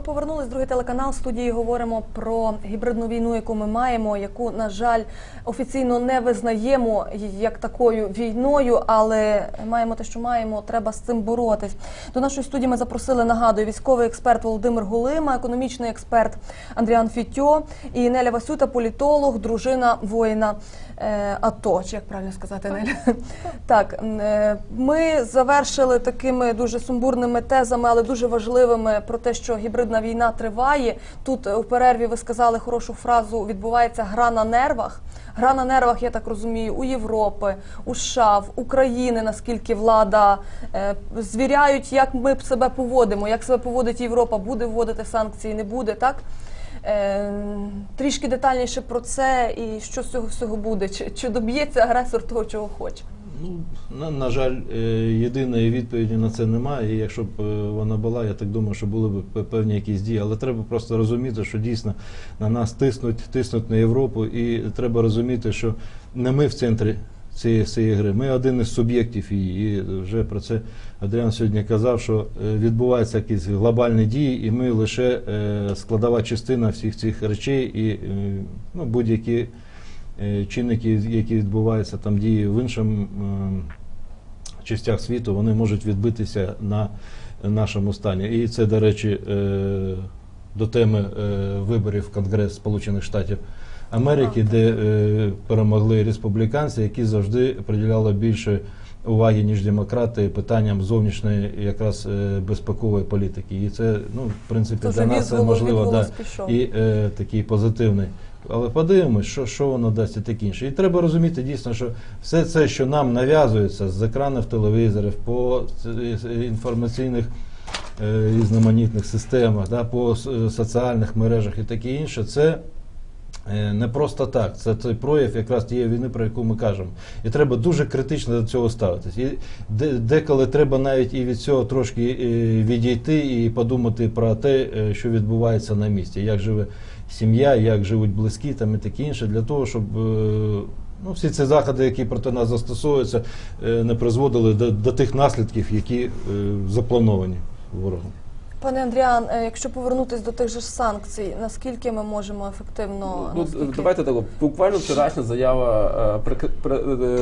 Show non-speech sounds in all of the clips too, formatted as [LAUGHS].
Ми повернулись другий телеканал. В студії говоримо про гібридну війну, яку ми маємо, яку, на жаль, офіційно не визнаємо як такою війною, але маємо те, що маємо. Треба з цим боротись. До нашої студії ми запросили нагадую військовий експерт Володимир Гулима, економічний експерт Андріан Фітьо і Неля Васюта, політолог, дружина воїна. е, АТО, чи як правильно сказати, Неля? Так, е, ми завершили такими дуже сумбурними тезами, але дуже важливими про те, що гібридна війна триває. Тут е, у перерві ви сказали хорошу фразу: відбувається гра на нервах. Гра на нервах, я так розумію, у Європи, у США, в України, наскільки влада е, звіряють, як ми себе поводимо, як себе поводить Європа, буде вводити санкції, не буде, так? Е, трішки детальніше про це і що з цього всього буде. Чи, чи доб'ється агресор того, чого хоче? Ну, на, на жаль, е, єдиної відповіді на це немає. І якщо б е, вона була, я так думаю, що були б певні якісь дії. Але треба просто розуміти, що дійсно на нас тиснуть, тиснуть на Європу, і треба розуміти, що не ми в центрі цієї, цієї гри. Ми один із суб'єктів її. І вже про це Адріан сьогодні казав, що е, відбуваються якісь глобальні дії, і ми лише складова частина всіх цих речей і ну, будь-які чинники, які відбуваються там дії в іншому е, частях світу, вони можуть відбитися на нашому стані. І це, до речі, е, до теми е, виборів в Конгрес Сполучених Штатів Америки, де е, перемогли республіканці, які завжди приділяли більше уваги, ніж демократи, питанням зовнішньої якраз е, безпекової політики. І це, ну, в принципі, Тож для нас це можливо да, і е, такий позитивний. Але подивимось, що, що воно дасть і таке інше. І треба розуміти дійсно, що все це, що нам нав'язується з екранів телевізорів, по е, інформаційних е, різноманітних системах, да, по соціальних мережах і таке інше, це е, не просто так. Це той прояв якраз тієї війни, про яку ми кажемо. І треба дуже критично до цього ставитись. І деколи треба навіть і від цього трошки е, відійти і подумати про те, е, що відбувається на місці, як живе сім'я, як живуть близькі там і таке інше, для того, щоб. е, Ну, всі ці заходи, які проти нас застосовуються, е, не призводили до, до тих наслідків, які е, заплановані ворогом. Пане Андріан, якщо повернутись до тих же санкцій, наскільки ми можемо ефективно Ну, наскільки- давайте так. Буквально вчорашня заява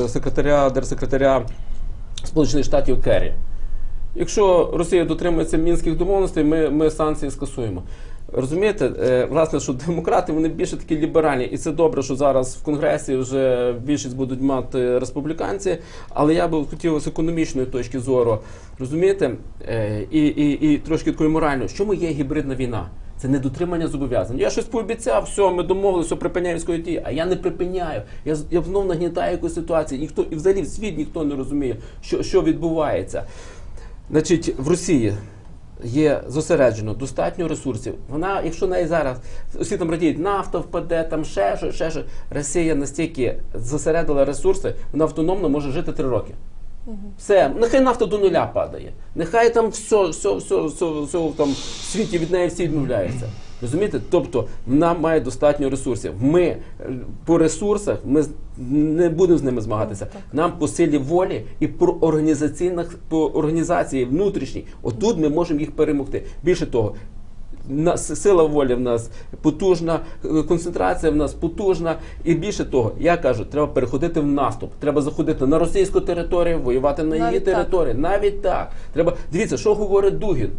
секретаря держсекретаря Сполучених Штатів Керрі. Якщо Росія дотримується мінських домовленостей, ми, ми санкції скасуємо. Розумієте, е, власне, що демократи вони більше такі ліберальні, і це добре, що зараз в Конгресі вже більшість будуть мати республіканці. Але я би хотів з економічної точки зору розумієте, е, і, і, і трошки такої моральної, що ми є гібридна війна. Це недотримання зобов'язань. Я щось пообіцяв, все, ми домовилися, припиняю військові дії, а я не припиняю. Я, я знов нагнітаю якусь ситуацію. Ніхто і взагалі в світ ніхто не розуміє, що, що відбувається. Значить, в Росії є зосереджено достатньо ресурсів. Вона, якщо неї зараз усі там радіють, нафта впаде, там ще що, ще що. Росія настільки зосередила ресурси, вона автономно може жити три роки. Все, нехай нафта до нуля падає. Нехай там все, все, все, все, все там в світі від неї всі відмовляються. Розумієте? Тобто вона має достатньо ресурсів. Ми е, по ресурсах ми не будемо з ними змагатися. Нам по силі волі і по організаційних по організації внутрішній. Отут ми можемо їх перемогти. Більше того, на сила волі в нас потужна, е, концентрація в нас потужна. І більше того, я кажу, треба переходити в наступ. Треба заходити на російську територію, воювати на її Навіть так. території. Навіть так. Треба дивіться, що говорить Дугін.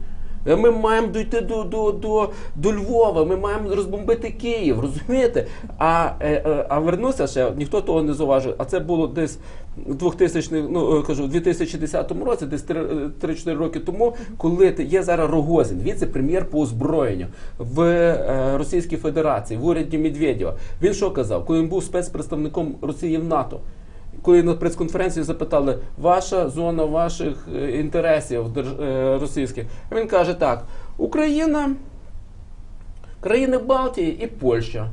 Е, Ми маємо дійти до, до, до, до Львова, ми маємо розбомбити Київ, розумієте? А, е, е, а вернуся ще, ніхто того не зауважив. А це було десь 2000, ну кажу, у 2010 році, десь 3-4 роки тому, коли є зараз Рогозін, віце-прем'єр по озброєнню в Російській Федерації, в уряді Медведєва. Він що казав, коли він був спецпредставником Росії в НАТО? Коли на прес-конференції запитали, ваша зона ваших е, інтересів е, російських, він каже так: Україна, країни Балтії і Польща.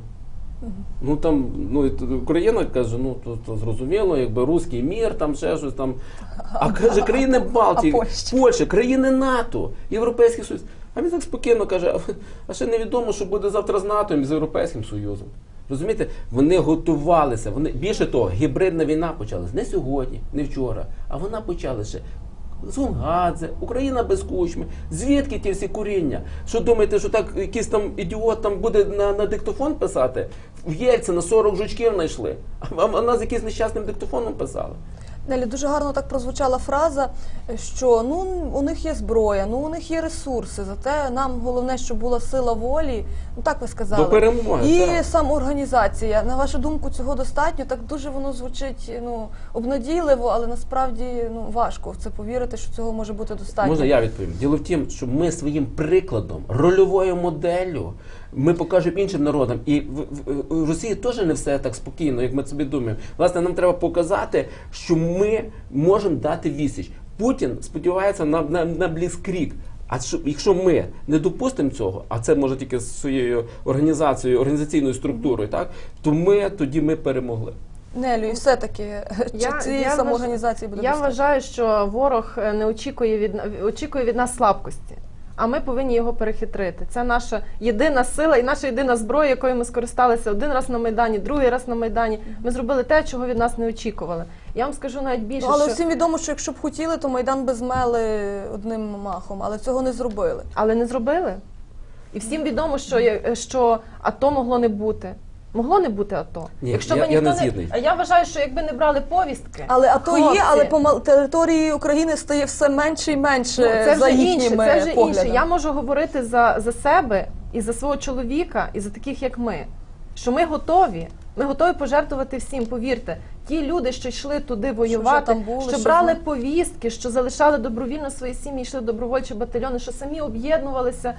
Ну там, ну і Україна каже, ну то, то зрозуміло, якби руський мір, там ще щось там. А каже, країни Балтії, Польща? Польща, країни НАТО, Європейський Союз. А він так спокійно каже, «А- а ще невідомо, що буде завтра з НАТО і з Європейським Союзом. Розумієте, вони готувалися. Вони більше того, гібридна війна почалась не сьогодні, не вчора, а вона почалася З Унгадзе, Україна без кучми. Звідки ті всі куріння? Що думаєте, що так якийсь там ідіот там буде на, на диктофон писати? В Єльцина 40 жучків знайшли. А а нас якийсь нещасним диктофоном писали. Нелі, дуже гарно так прозвучала фраза, що ну у них є зброя, ну у них є ресурси. Зате нам головне, щоб була сила волі. Ну так ви сказали. До перемоги, І так. самоорганізація. На вашу думку, цього достатньо? Так дуже воно звучить ну обнадійливо, але насправді ну важко в це повірити, що цього може бути достатньо. Можна я відповім? Діло в тім, що ми своїм прикладом, рольовою моделлю, ми покажемо іншим народам. І в, в, в Росії теж не все так спокійно, як ми собі думаємо. Власне, нам треба показати, що ми можемо дати відсіч. Путін сподівається на, на, на бліскрік. А що, якщо ми не допустимо цього, а це може тільки з своєю організацією, організаційною структурою, так то ми тоді ми перемогли. Нелю, і все-таки Я- чи цієї самоорганізації буде Я достатньо? вважаю, що ворог е, не очікує від очікує від нас слабкості. А ми повинні його перехитрити. Це наша єдина сила і наша єдина зброя, якою ми скористалися один раз на майдані, другий раз на майдані. Ми зробили те, чого від нас не очікували. Я вам скажу навіть більше, Ну, але що всім відомо, що якщо б хотіли, то майдан би змели одним махом, але цього не зробили. але не зробили. І всім відомо, що що АТО могло не бути. Могло не бути АТО. Ні, Якщо я- я ніхто не згідний. А я вважаю, що якби не брали повістки, Але АТО хлопці, є, але по території України стає все менше і менше Ну, це за вже їхніми інше, це вже поглядами. інше. Я можу говорити за, за себе і за свого чоловіка, і за таких, як ми. Що ми готові. Ми готові пожертвувати всім. Повірте, ті люди, що йшли туди воювати, там були, що що брали зна- повістки, що залишали добровільно свої сім'ї, йшли добровольчі батальйони, що самі об'єднувалися.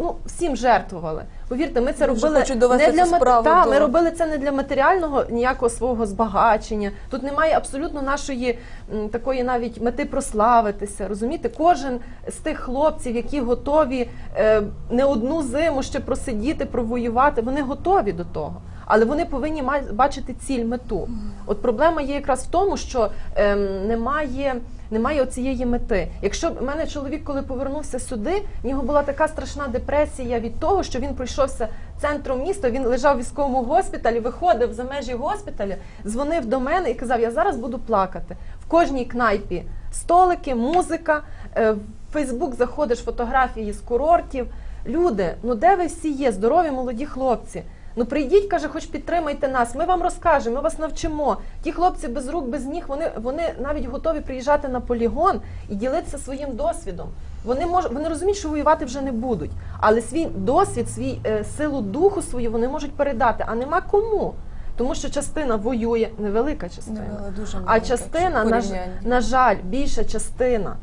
Ну, всім жертвували. Повірте, ми це робили не для справу Та, до- ми робили це не для матеріального ніякого свого збагачення. Тут немає абсолютно нашої м, такої навіть мети прославитися. Розумієте, кожен з тих хлопців, які готові е, не одну зиму ще просидіти, провоювати, вони готові до того. Але вони повинні бачити ціль, мету. От проблема є якраз в тому, що ем, немає, немає оцієї мети. Якщо б в мене чоловік, коли повернувся сюди, в нього була така страшна депресія від того, що він пройшовся центром міста, він лежав в військовому госпіталі, виходив за межі госпіталя, дзвонив до мене і казав: Я зараз буду плакати. В кожній кнайпі столики, музика, е, в Фейсбук заходиш фотографії з курортів. Люди, ну де ви всі є? Здорові молоді хлопці. Ну прийдіть, каже, хоч підтримайте нас. Ми вам розкажемо, ми вас навчимо. Ті хлопці без рук, без ніг, вони, вони навіть готові приїжджати на полігон і ділитися своїм досвідом. Вони мож, вони розуміють, що воювати вже не будуть, але свій досвід, свій е, силу духу свою вони можуть передати, а нема кому. Тому що частина воює, невелика частина. Ну, дуже А частина, на, на жаль, більша частина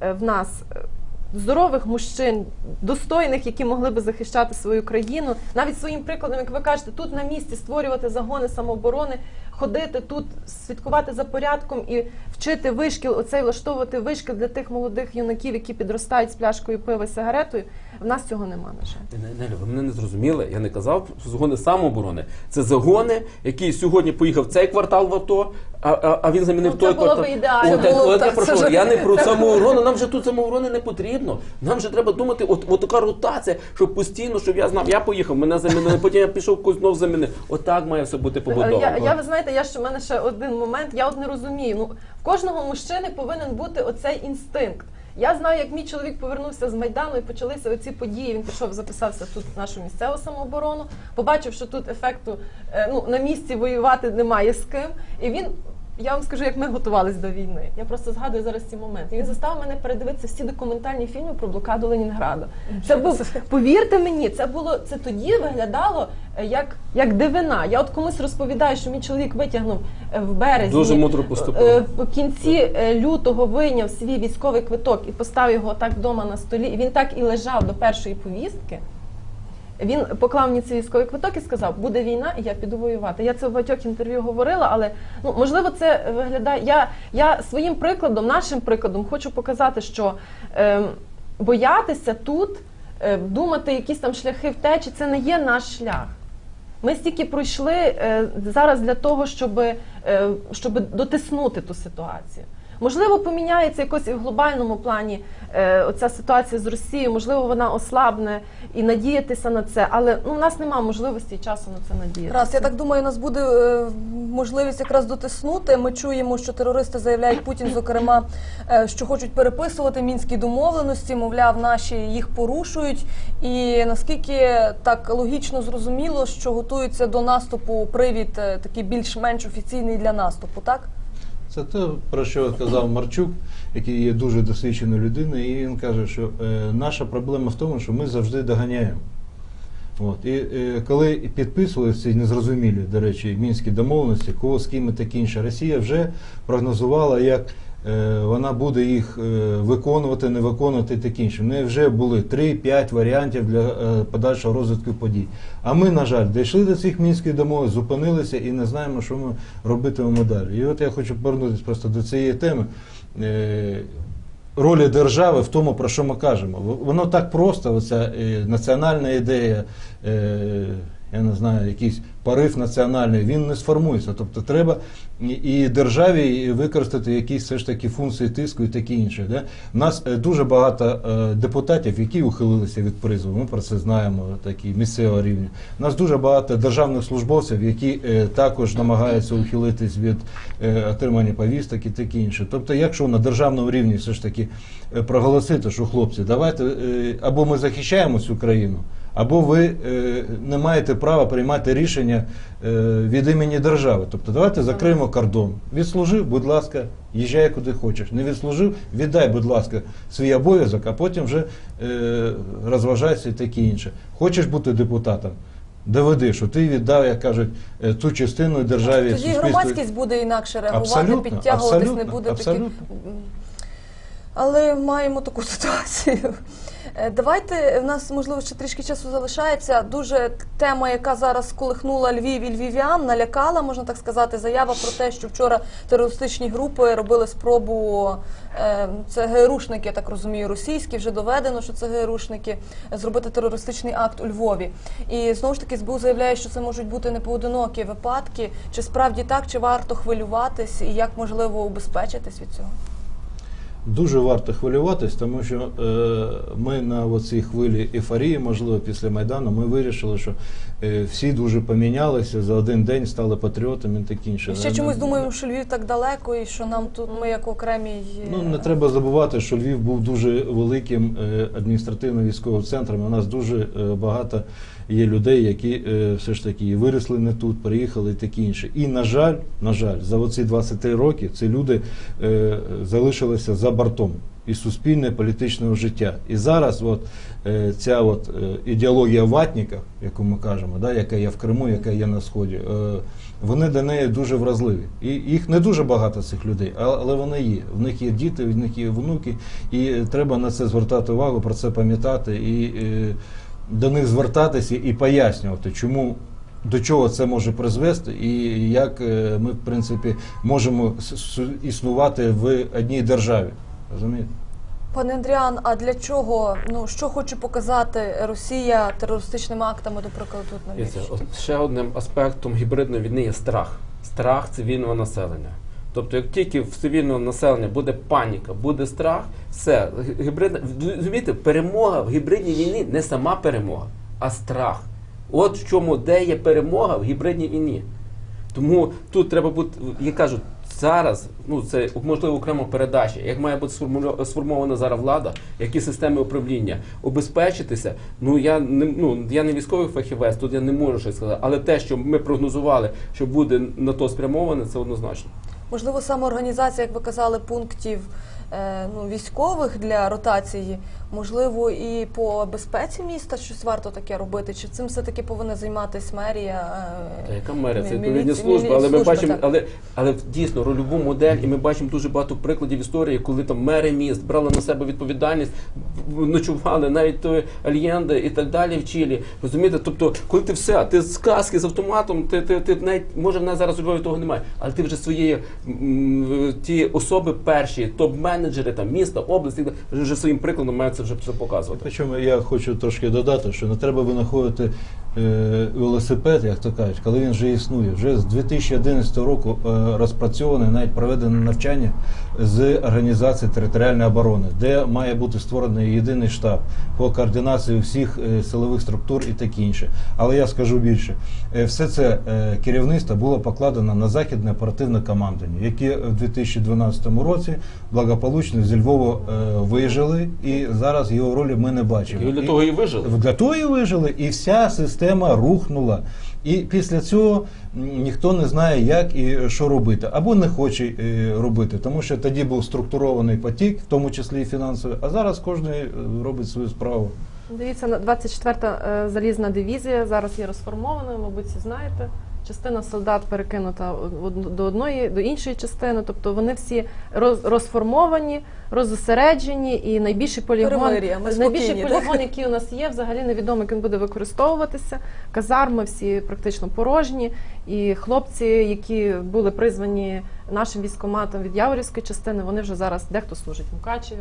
е, в нас е, здорових мужчин, достойних, які могли би захищати свою країну, навіть своїм прикладом, як ви кажете, тут на місці створювати загони самооборони, ходити тут, слідкувати за порядком і вчити вишкіл, оцей влаштовувати вишкіл для тих молодих юнаків, які підростають з пляшкою пива сигаретою. В нас цього нема, на жаль. Не- Нелю, ви мене не зрозуміли. Я не казав загони самооборони. Це загони, які сьогодні поїхав цей квартал в АТО, а, а, а він замінив Ну, той було квартал. б ідеально. От, було от я так, про це Я не про самооборону. Нам же тут самооборони не потрібно. Нам же треба думати, от, от така ротація, щоб постійно, щоб я знав, я поїхав, мене замінили, потім я пішов знов замінив. Отак має все бути побудовано. Я, я ви знаєте, я ще в мене ще один момент. Я от не розумію. Ну в кожного мужчини повинен бути оцей інстинкт. Я знаю, як мій чоловік повернувся з майдану і почалися оці події. Він пішов, записався тут в нашу місцеву самооборону. Побачив, що тут ефекту е, ну на місці воювати немає з ким. І він. Я вам скажу, як ми готувалися до війни. Я просто згадую зараз ці моменти. Він заставив мене передивитися всі документальні фільми про блокаду Ленінграда. Це був повірте мені, це було це тоді виглядало е, як, як дивина. Я от комусь розповідаю, що мій чоловік витягнув е, в березні. Дуже мудро поступив. е, В кінці лютого вийняв свій військовий квиток і поставив його так вдома на столі. І він так і лежав до першої повістки. Він поклав мені цей військовий квиток і сказав, буде війна, і я піду воювати. Я це в багатьох інтерв'ю говорила, але ну можливо, це виглядає. Я, я своїм прикладом, нашим прикладом, хочу показати, що е, боятися тут, е, думати якісь там шляхи втечі, це не є наш шлях. Ми стільки пройшли е, зараз для того, щоб, е, щоб дотиснути ту ситуацію. Можливо, поміняється якось і в глобальному плані е, оця ситуація з Росією, можливо, вона ослабне і надіятися на це, але ну, у нас немає можливості і часу на це надіятися. Раз, я так думаю, у нас буде е, можливість якраз дотиснути. Ми чуємо, що терористи заявляють Путін, зокрема, е, що хочуть переписувати мінські домовленості. Мовляв, наші їх порушують. І наскільки так логічно зрозуміло, що готуються до наступу привід е, такий більш-менш офіційний для наступу, так? Це те, про що казав Марчук, який є дуже досвідченою людиною, і він каже, що е, наша проблема в тому, що ми завжди доганяємо. От. І е, коли підписували ці незрозумілі, до речі, мінські домовленості, кого з ким і таке інше, Росія вже прогнозувала, як вона буде їх е, виконувати, не виконувати і таке інше. В неї вже були 3-5 варіантів для е, подальшого розвитку подій. А ми, на жаль, дійшли до цих мінських домов, зупинилися і не знаємо, що ми робитимемо далі. І от я хочу повернутися просто до цієї теми. Е, ролі держави в тому, про що ми кажемо. Воно так просто, оця е, національна ідея, е, я не знаю, якийсь порив національний, він не сформується. Тобто треба і- державі використати якісь все ж таки функції тиску і таке інше. Да? У нас е, дуже багато е, депутатів, які ухилилися від призову. Ми про це знаємо, такі місцевого рівня. У нас дуже багато державних службовців, які е, також намагаються ухилитись від отримання повісток і таке інше. Тобто, якщо на державному рівні все ж таки проголосити, що хлопці, давайте або ми захищаємо цю країну, або ви е, не маєте права приймати рішення е, від імені держави. Тобто, давайте закриємо кордон. Відслужив, будь ласка, їжджай куди хочеш. Не відслужив, віддай, будь ласка, свій обов'язок, а потім вже е, розважайся і таке інше. Хочеш бути депутатом? Доведи, що ти віддав, як кажуть, ту частину державі Тоді суспільству. громадськість буде інакше реагувати, Абсолютно, підтягуватись, не буде абсолютно. таких. Але маємо таку [LAUGHS] ситуацію. Е, Давайте в нас можливо ще трішки часу залишається. Дуже тема, яка зараз сколихнула Львів і львів'ян, налякала, можна так сказати, заява про те, що вчора терористичні групи робили спробу. е, Це ГРУшники, я так розумію, російські. Вже доведено, що це ГРУшники, зробити терористичний акт у Львові. І знову ж таки СБУ заявляє, що це можуть бути непоодинокі випадки. Чи справді так, чи варто хвилюватись, і як можливо убезпечитись від цього? Дуже варто хвилюватись, тому що е, ми на оцій хвилі ейфорії, можливо, після Майдану, ми вирішили, що е, всі дуже помінялися, за один день стали патріотами і таке інше. І ще Е, чомусь не- думаємо, що Львів так далеко, і що нам тут ми як окремі. Ну, не треба забувати, що Львів був дуже великим е, адміністративно-військовим центром. У нас дуже е, багато є людей, які е, все ж таки виросли не тут, приїхали і таке інше. І, на жаль, на жаль, за оці 23 роки ці люди е, залишилися за бортом і суспільне, політичного життя. І зараз от, е, ця от, ідеологія ватніка, яку ми кажемо, да, яка є в Криму, яка є на Сході, вони до неї дуже вразливі. І їх не дуже багато цих людей, але вони є. В них є діти, в них є внуки, і треба на це звертати увагу, про це пам'ятати і до них звертатися і пояснювати, чому. До чого це може призвести, і як е, ми, в принципі, можемо існувати в одній державі. Розумієте? Пане Андріан, а для чого? Ну що хоче показати Росія терористичними актами, до прикладу, тут на от ще одним аспектом гібридної війни є страх. Страх цивільного населення. Тобто, як тільки в цивільного населення буде паніка, буде страх, все гібридна розумієте, перемога в гібридній війні не сама перемога, а страх. От в чому де є перемога в гібридній війні. Тому тут треба бути, я кажу, зараз, ну це можливо окрема передача, як має бути сформована зараз влада, які системи управління, обезпечитися. Ну я не ну я не військовий фахівець, тут я не можу щось сказати. Але те, що ми прогнозували, що буде на то спрямоване, це однозначно. Можливо, саме організація, як ви казали, пунктів ну, військових для ротації, можливо, і по безпеці міста щось варто таке робити? Чи цим все-таки повинна займатися мерія? е, Та яка мерія? Це відповідні служби, але ми бачимо, так. але, але дійсно рольову модель, і ми бачимо дуже багато прикладів історії, коли там мери міст брали на себе відповідальність, ночували навіть то Альєнде і так далі в Чилі. Розумієте? Тобто, коли ти все, ти з каски з автоматом, ти, ти, ти навіть може в нас зараз у Львові того немає, але ти вже свої м, ті особи перші, топ-менеджери там міста, області, вже своїм прикладом мають це вже показувати. Причому я хочу трошки додати, що не треба винаходити велосипед, як то кажуть, коли він вже існує. Вже з 2011 року е, розпрацьоване навіть проведене навчання з організації територіальної оборони, де має бути створений єдиний штаб по координації всіх е, силових структур і таке інше. Але я скажу більше, Е, все це е, керівництво було покладено на західне оперативне командування, яке в 2012 році благополучно зі Львова е, вижили, і зараз його ролі ми не бачимо. І для того і вижили. для того і вижили, і вся система рухнула. І після цього ніхто не знає, як і що робити, або не хоче е, робити, тому що тоді був структурований потік, в тому числі і фінансовий, а зараз кожен робить свою справу. Дивіться, на 24-та е, залізна дивізія зараз є розформованою, мабуть, знаєте. Частина солдат перекинута до одної, до іншої частини. Тобто вони всі роз, розформовані, розосереджені, і найбільший полігон, найбільший полігон, який у нас є, взагалі невідомо, як він буде використовуватися. Казарми всі практично порожні. І хлопці, які були призвані нашим військоматом від Яворівської частини, вони вже зараз дехто служить Мукачеві,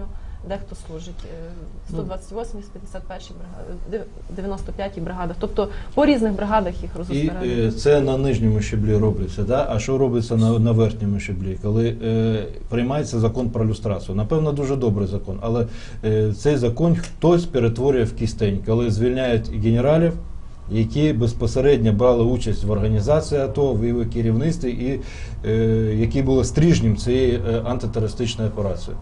дехто служить е, в 128-й, 51-й бригаді, 95-й бригадах. Тобто по різних бригадах їх І розосередили. е, це на нижньому щеблі робиться. Да? А що робиться на, на верхньому щеблі? Коли е, приймається закон про люстрацію? Напевно, дуже добрий закон, але е, цей закон хтось перетворює в кістень, коли звільняють генералів. Які безпосередньо брали участь в організації АТО, в його керівництві, і е, які були стріжнім цієї е, антитерористичної операції.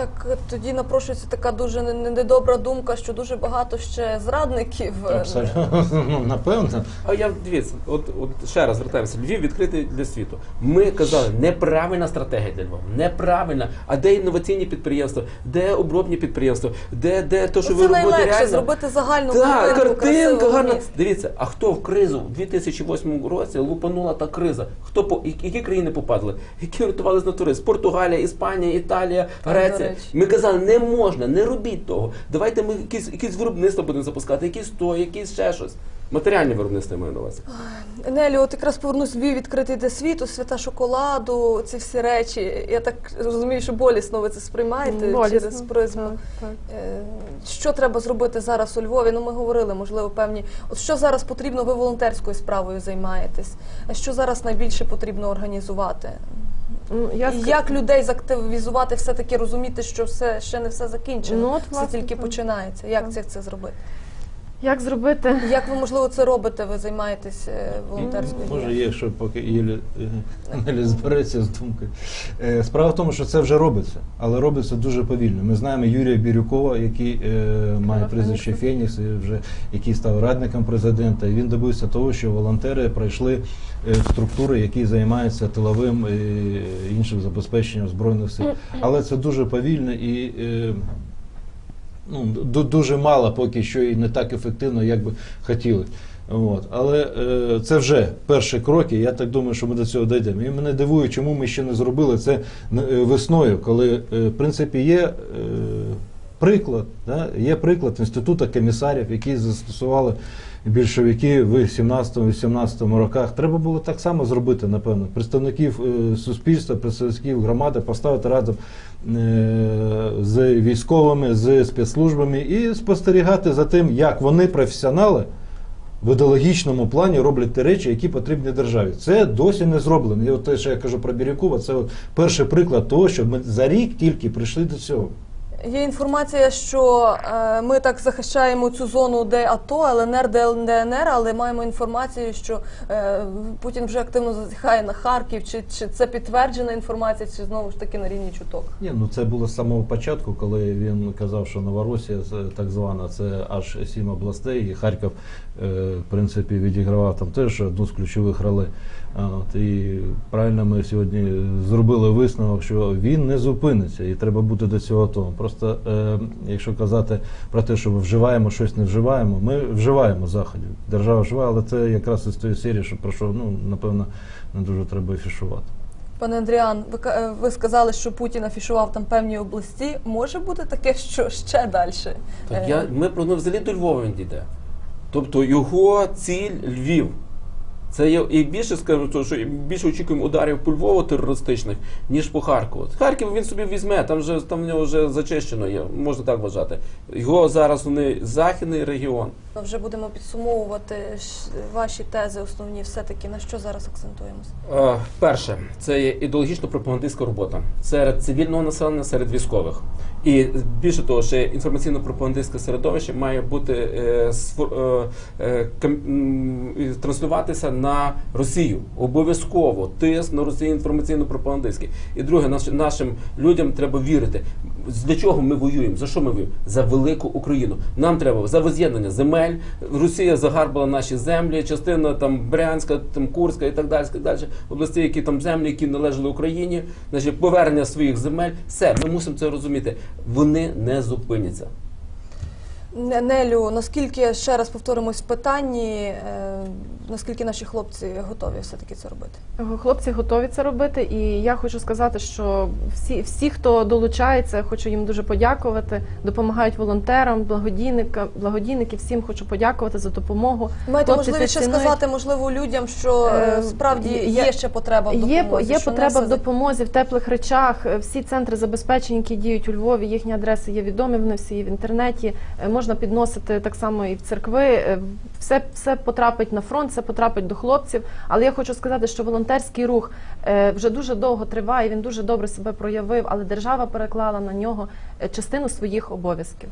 Ну, Так тоді напрошується така дуже не- не- недобра думка, що дуже багато ще зрадників. Абсолютно ну, напевно. А я дивіться, от, от ще раз звертаємося. Львів відкритий для світу. Ми казали, неправильна стратегія для Львова, неправильна. А де інноваційні підприємства, де обробні підприємства, де, де то, що ви Це робите найлегше реально? зробити загальну Так, картинку картинка гарна. Дивіться, а хто в кризу в 2008 році лупанула та криза? Хто по які країни попадали? Які рятувались на турист? Португалія, Іспанія, Італія, Греція. Ми казали, не можна, не робіть того. Давайте ми якісь, якісь виробництва будемо запускати, якісь то, якісь ще щось. Матеріальне виробництво я маю на увазі. Нелі, от якраз повернусь Львів відкритий для світу, свята шоколаду, ці всі речі. Я так розумію, що болісно ви це сприймаєте Болісно, через призму. так, так. Е, Що треба зробити зараз у Львові? Ну, ми говорили, можливо, певні. От що зараз потрібно, ви волонтерською справою займаєтесь. А що зараз найбільше потрібно організувати? Ну, я як людей заактивізувати, все-таки розуміти, що все ще не все закінчено, Ну, от, все власне, тільки так. починається. Як Так. це, це зробити? Як зробити? Як ви, можливо, це робите? Ви займаєтесь е, волонтерською Може, є, що поки Єлі е, Нелі збереться з думкою. Е, Справа в тому, що це вже робиться, але робиться дуже повільно. Ми знаємо Юрія Бірюкова, який е, має прізвище Фенікс, і вже який став радником президента. І він добився того, що волонтери пройшли е, в структури, які займаються тиловим і іншим забезпеченням збройних сил. Але це дуже повільно і. е, ну, дуже мало поки що і не так ефективно, як би хотіли. От. Але е, це вже перші кроки. Я так думаю, що ми до цього дійдемо. І мене дивує, чому ми ще не зробили це е, весною, коли е, в принципі є е, приклад, да? є приклад інституту комісарів, які застосували більшовики в 17-18 роках. Треба було так само зробити, напевно. Представників е, суспільства, представників громади поставити разом з військовими, з спецслужбами і спостерігати за тим, як вони, професіонали, в ідеологічному плані роблять ті речі, які потрібні державі. Це досі не зроблено. І от те, що я кажу про Бірюкова, це от перший приклад того, що ми за рік тільки прийшли до цього. Є інформація, що е, ми так захищаємо цю зону, де АТО, ЛНР, ДНР, але маємо інформацію, що е, Путін вже активно зазіхає на Харків. Чи, чи це підтверджена інформація, чи знову ж таки на рівні чуток? Ні, ну це було з самого початку, коли він казав, що Новоросія так звана, це аж сім областей, і Харків, е, в принципі, відігравав там теж одну з ключових ролей. От, і правильно ми сьогодні зробили висновок, що він не зупиниться, і треба бути до цього готовим. Просто е, якщо казати про те, що ми вживаємо щось, не вживаємо, ми вживаємо заходів. Держава вживає, але це якраз із тої серії, що про що ну напевно не дуже треба афішувати. Пане Андріан, ви, е, ви сказали, що Путін афішував там певні області. Може бути таке, що ще далі? Так я, ми про ну, взагалі до Львова він дійде. Тобто його ціль Львів. Це є і більше скажімо, то, що більше очікуємо ударів по Львову терористичних, ніж по Харкову. Харків він собі візьме, там вже там в нього вже зачищено є, можна так вважати. Його зараз вони західний регіон. Ну, Вже будемо підсумовувати ваші тези основні. Все-таки на що зараз акцентуємося? Е, Перше, це є ідеологічно-пропагандистська робота серед цивільного населення, серед військових. І більше того, ще інформаційно-пропагандистське середовище має бути е, е, е, транслюватися на Росію. Обов'язково тиск на Росію інформаційно-пропагандистський. І друге, наш, нашим людям треба вірити. Для чого ми воюємо? За що ми воюємо? За велику Україну. Нам треба за воз'єднання земель. Росія загарбала наші землі, частина там Брянська, там Курська і так далі, так далі. Області, які там землі, які належали Україні, значить повернення своїх земель. Все, ми мусимо це розуміти. Вони не зупиняться. Нелю, наскільки ще раз повторимось в питанні, е, наскільки наші хлопці готові все-таки це робити? Хлопці готові це робити, і я хочу сказати, що всі, всі, хто долучається, хочу їм дуже подякувати. Допомагають волонтерам, благодійникам, благодійники. Всім хочу подякувати за допомогу. Маєте Хлопці можливість ще сказати, можливо, людям, що е, Е, справді є- є ще потреба в Є, допомозі. є не потреба в допомозі в теплих речах. Е, Всі центри забезпечення, які діють у Львові, їхні адреси є відомі. Вони всі є в інтернеті. Е, Можна підносити так само і в церкви. Е, Все, все потрапить на фронт, все потрапить до хлопців. Але я хочу сказати, що волонтерський рух е, вже дуже довго триває. Він дуже добре себе проявив, але держава переклала на нього е, частину своїх обов'язків.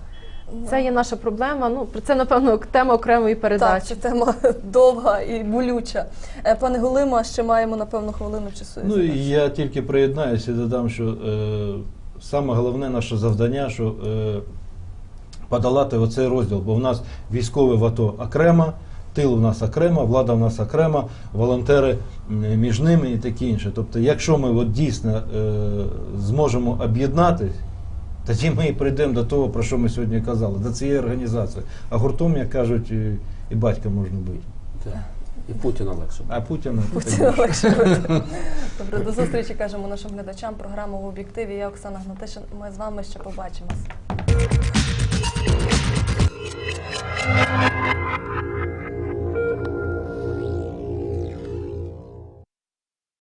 Це є наша проблема. Ну про це напевно тема окремої Так, передачі. це тема [LAUGHS] довга і болюча. Е, Пане Голима, ще маємо напевно хвилину часу. Ну і я тільки приєднаюся і додам, що е, саме головне наше завдання, що е, подолати оцей розділ, бо в нас військові в АТО окремо, тил у нас окремо, влада в нас окремо, волонтери між ними і таке інше. Тобто, якщо ми от дійсно е, зможемо об'єднатись, тоді ми і прийдемо до того, про що ми сьогодні казали, до цієї організації. А гуртом, як кажуть, і, і батька можна. Так. І Путіна легше. А Путіна Путіна легше. [LAUGHS] Добре, до зустрічі кажемо нашим глядачам. Програму в об'єктиві. Я Оксана Гнатишин. Ми з вами ще побачимось.